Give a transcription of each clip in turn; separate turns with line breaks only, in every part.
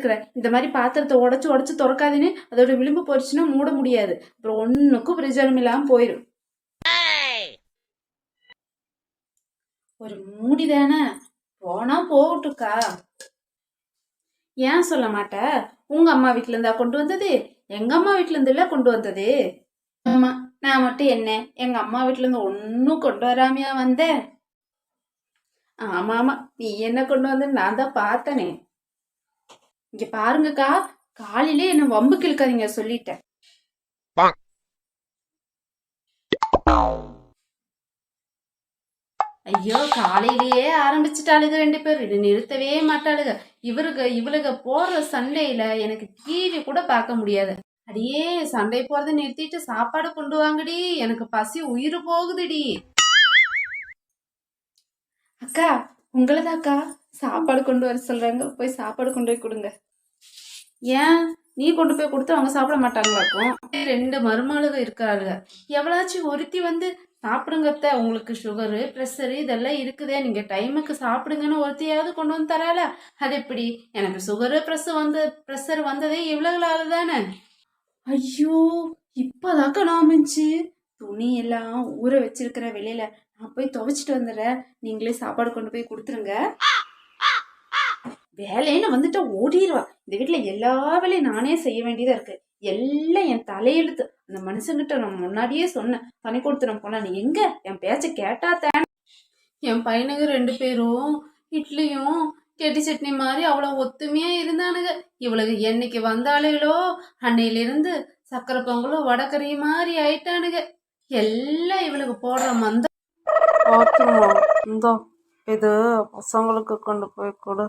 வச்சிருக்கிறேன். இந்த மாதிரி பாத்திரத்தை உடச்சி உடச்சி திறக்காதுன்னு அதோட விளிம்பு போயிடுச்சுன்னா மூட முடியாது. அப்புறம் ஒன்றுக்கும் பிரயோஜனம் இல்லாமல் போயிடும் ஒரு மூடி தானே? போனா போகட்டுக்கா. ஏன் சொல்ல மாட்ட? உங்க அம்மா வீட்ல இருந்தா கொண்டு வந்தது? எங்க அம்மா வீட்ல இருந்துல கொண்டு வந்தது? ஆமா நான் மட்டும் என்ன? எங்க அம்மா வீட்ல இருந்து ஒன்னும் கொண்டு வராமையா வந்தேன் ஆமா ஆமா. நீ என்ன கொண்டு வந்து நான் தான் பார்த்தனே. இங்க பாருங்கக்கா காலையிலே என்ன வம்புக்கு இழுக்காதீங்க சொல்லிட்டேன். ஐயோ காலையிலேயே ஆரம்பிச்சிட்டாளுங்க ரெண்டு பேரும். இது நிறுத்தவே மாட்டாளுங்க இவருக இவளுக போடுற சண்டையில எனக்கு டிவி கூட பார்க்க முடியாது. அடியே சண்டை போறதை நிறுத்திட்டு சாப்பாடு கொண்டு வாங்கடி. எனக்கு பசி உயிர் போகுதுடி. அக்கா உங்களதாக்கா. சாப்பாடு கொண்டு வர சொல்றாங்க. போய் சாப்பாடு கொண்டு போய் கொடுங்க. ஏன்? நீ கொண்டு போய் கொடுத்து அவங்க சாப்பிட மாட்டாங்களாக்கும் ரெண்டு மருமகளுக இருக்காளுங்க எவ்வளாச்சும் ஒருத்தி வந்து சாப்பிடுங்க அத்தை உங்களுக்கு சுகரு ப்ரெஷரு இதெல்லாம் இருக்குதே நீங்கள் டைமுக்கு சாப்பிடுங்கன்னு ஒருத்தையாவது கொண்டு வந்து தரால அது எப்படி? எனக்கு சுகரு ப்ரெஷர் வந்து ப்ரெஷர் வந்ததே இவ்வளவுலால தானே. ஐயோ இப்போதாக்கா நாமிச்சு துணி எல்லாம் ஊற வச்சிருக்கிற வெளியில. நான் போய் துவைச்சிட்டு வந்துடுறேன். நீங்களே சாப்பாடு கொண்டு போய் கொடுத்துருங்க. வேலைன்னு வந்துட்டு ஓடிடுவா இந்த வீட்டில் எல்லா வேலையும் நானே செய்ய வேண்டியதா இருக்கு. எல்லாம் என் தலையெழுத்து. அந்த மனுஷங்கிட்ட நான் முன்னாடியே சொன்னேன். தனி கொடுத்துரும் போல நீ எங்க? என் பேச்ச கேட்டா தானே. என் பையனுங்க ரெண்டு பேரும் இட்லியும் கெட்டி சட்னி மாதிரி அவ்வளோ ஒத்துமையா இருந்தானுங்க. இவளுக்கு என்னைக்கு வந்தாளுகளோ அன்னையிலிருந்து சக்கரை பொங்கலும் வடக்கறி மாதிரி ஆயிட்டானுங்க. எல்லாம் இவளுக்கு போடுற மந்த
இந்தா இது பசங்களுக்கு கொண்டு போய் கொடு.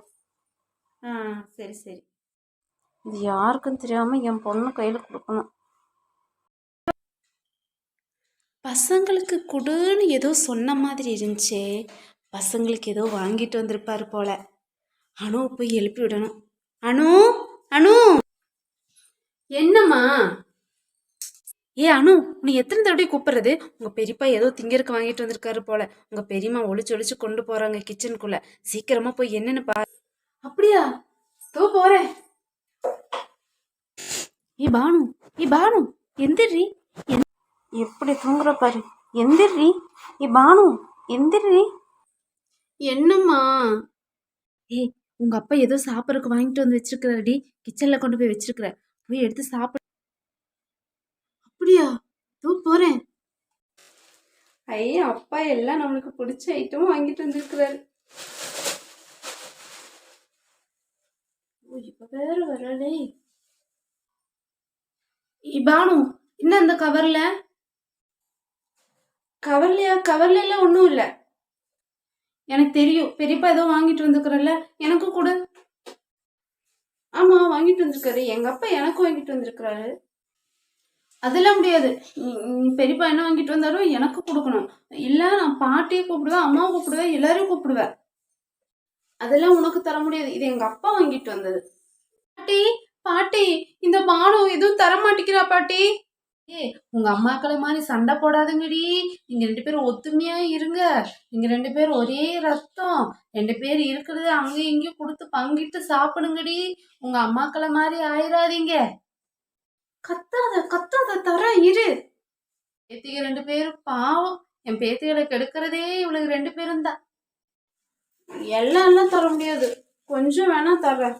ஆ சரி சரி.
இது யாருக்கும் தெரியாம என் பொண்ணு கையில கொடுக்கணும்.
பசங்களுக்கு குடுன்னு ஏதோ சொன்ன மாதிரி இருந்துச்சே. பசங்களுக்கு ஏதோ வாங்கிட்டு வந்திருப்பாரு போல. அனு போய் எழுப்பி விடணும். அனு அனு! என்னம்மா? ஏ அனு நீ எத்தனை தடவை கூப்பிடுறது? உங்க பெரியப்பா ஏதோ திங்கருக்கு வாங்கிட்டு வந்திருக்காரு போல. உங்க பெரியம்மா ஒளிச்சு ஒளிச்சு கொண்டு போறாங்க கிச்சனுக்குள்ள சீக்கிரமா போய் என்னன்னு பா அப்படியா? தோ போறேன். ஏ பானு. ஏ பானு. எந்திரி.
எப்படி தூங்குற பாரு. எந்திரி. ஏ பானு. எந்திரி.
என்னம்மா? ஏய் உங்க அப்பா ஏதோ சாப்பிட்றதுக்கு வாங்கிட்டு வந்து வச்சிருக்கிறாடி கிச்சன்ல கொண்டு போய் வச்சிருக்கிற. போய் எடுத்து சாப்பிடு. அப்படியா? தூ போறேன். ஐயா அப்பா எல்லாம் நம்மளுக்கு பிடிச்ச ஐட்டம் வாங்கிட்டு வந்திருக்கிறாரு. இப்ப வேற வரலே. பானு என்ன அந்த கவர்ல? கவர்லையா? கவர்ல எல்லாம் ஒன்றும் இல்லை. எனக்கு தெரியும். பெரியப்பா ஏதோ வாங்கிட்டு வந்துக்கிறல்ல எனக்கும் கூட. ஆமா வாங்கிட்டு வந்திருக்காரு. எங்க அப்பா எனக்கும் வாங்கிட்டு வந்திருக்கிறாரு. அதெல்லாம் முடியாது. பெரியப்பா என்ன வாங்கிட்டு வந்தாரோ எனக்கு கொடுக்கணும். இல்ல நான் பாட்டியை கூப்பிடுவேன் அம்மாவை கூப்பிடுவேன் எல்லாரையும் கூப்பிடுவேன். அதெல்லாம் உனக்கு தர முடியாது. இது எங்க அப்பா வாங்கிட்டு வந்தது. பாட்டி பாட்டி இந்த பானு எதுவும் தர மாட்டேங்கிறா பாட்டி. ஏ உங்க அம்மாக்களை மாதிரி சண்டை போடாதுங்கடி. நீங்க ரெண்டு பேரும் ஒத்துமையா இருங்க. நீங்க ரெண்டு பேரும் ஒரே ரத்தம். ரெண்டு பேர் இருக்கிறது அங்கேயும் இங்கேயும் கொடுத்து பங்கிட்டு சாப்பிடுங்கடி. உங்க அம்மாக்களை மாதிரி ஆயிராதீங்க. கத்தாத கத்தாத தர இரு. பேத்திக ரெண்டு பேரும் பாவம். என் பேத்திகளை கெடுக்கிறதே இவளுக்கு ரெண்டு பேரும் தான். எல்லாம் தர முடியாது. கொஞ்சம் வேணா தர்றேன்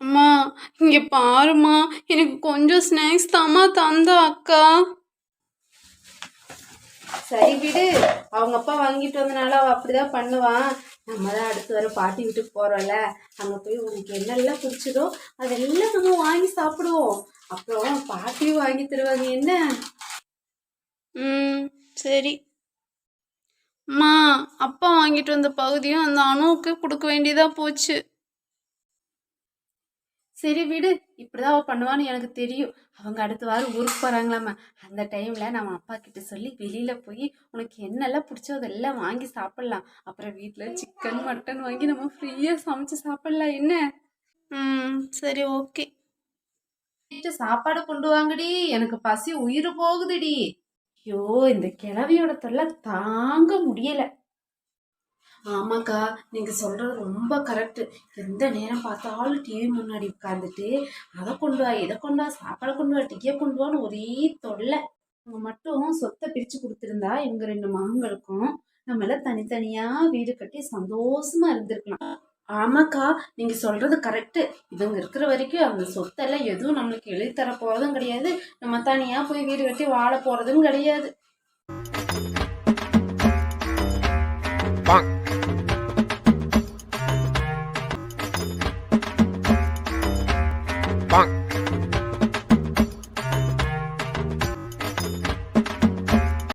அம்மா இங்க பாருமா எனக்கு கொஞ்சம் ஸ்நாக்ஸ் தாம்மா தந்தா அக்கா. சரி விடு. அவங்க அப்பா வாங்கிட்டு வந்தனால அவ அப்படிதான் பண்ணுவான் நம்ம தான் அடுத்து வர பாட்டி வீட்டுக்கு போறோம்ல. அங்க போய் உனக்கு என்னெல்லாம் பிடிச்சதோ அதெல்லாம் நம்ம வாங்கி சாப்பிடுவோம். அப்புறம் பாட்டியும் வாங்கி தருவாங்க. என்ன? ம் சரி. அம்மா அப்பா வாங்கிட்டு வந்த பகுதியும் அந்த அணுவுக்கு கொடுக்க வேண்டியதா போச்சு. சரி விடு இப்படிதான் அவ பண்ணுவான்னு எனக்கு தெரியும். அவங்க அடுத்த வாரம் ஊருக்கு போறாங்களாமா? அந்த டைம்ல நம்ம அப்பா கிட்ட சொல்லி வெளியில போய் உனக்கு என்னெல்லாம் பிடிச்சோ அதெல்லாம் வாங்கி சாப்பிடலாம். அப்புறம் வீட்ல சிக்கன் மட்டன் வாங்கி நம்ம ஃப்ரீயா சமைச்சு சாப்பிடலாம். என்ன? ம் சரி ஓகே சாப்பாடு கொண்டு வாங்கடி. எனக்கு பசி உயிர் போகுதுடி. ஐயோ இந்த கிழவியோட தொல்லை தாங்க முடியல. ஆமாக்கா நீங்க சொல்றது ரொம்ப கரெக்ட். எந்த நேரம் பார்த்தாலும் டிவி முன்னாடி உட்காந்துட்டு அதை கொண்டு வா இதை கொண்டு வா சாப்பாடை கொண்டு வா டீயை கொண்டு வான்னு ஒரே தொல்லை. இவங்க மட்டும் சொத்தை பிரிச்சு கொடுத்துருந்தா இவங்க ரெண்டு மகங்களுக்கும் நம்மள தனித்தனியா வீடு கட்டி சந்தோஷமா இருந்திருக்கலாம். ஆமாக்கா நீங்க சொல்றது கரெக்டு இவங்க இருக்கிற வரைக்கும் அந்த சொத்தெல்லாம் எதுவும் நம்மளுக்கு எழுதி தர போகிறதும் கிடையாது. நம்ம தனியா போய் வீடு கட்டி வாழ போறதும் கிடையாது.